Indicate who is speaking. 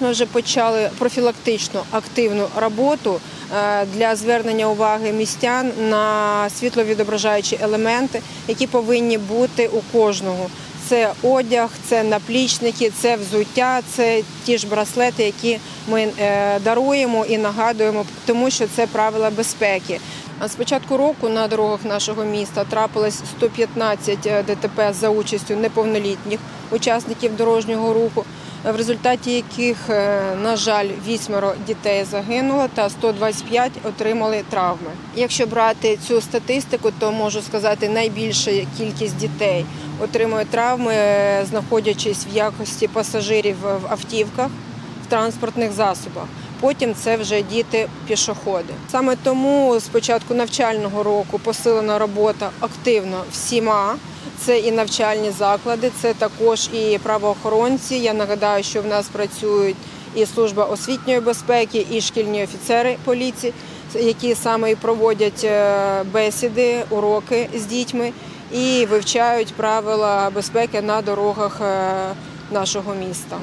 Speaker 1: Ми вже почали профілактичну активну роботу е, для звернення уваги містян на світловідображаючі елементи, які повинні бути у кожного. Це одяг, це наплічники, це взуття, це ті ж браслети, які ми е, даруємо і нагадуємо, тому що це правила безпеки. З початку року на дорогах нашого міста трапилось 115 ДТП за участю неповнолітніх учасників дорожнього руху, в результаті яких, е, на жаль, вісьмеро дітей загинуло та 125 отримали травми. Якщо брати цю статистику, то можу сказати, найбільша кількість дітей отримує травми, е, знаходячись в якості пасажирів в автівках, в транспортних засобах. Потім це вже діти-пішоходи. Саме тому з початку навчального року посилена робота активно всіма. Це і навчальні заклади, це також і правоохоронці. Я нагадаю, що в нас працюють і служба освітньої безпеки, і шкільні офіцери поліції, які саме і проводять е, бесіди, уроки з дітьми і вивчають правила безпеки на дорогах е, нашого міста.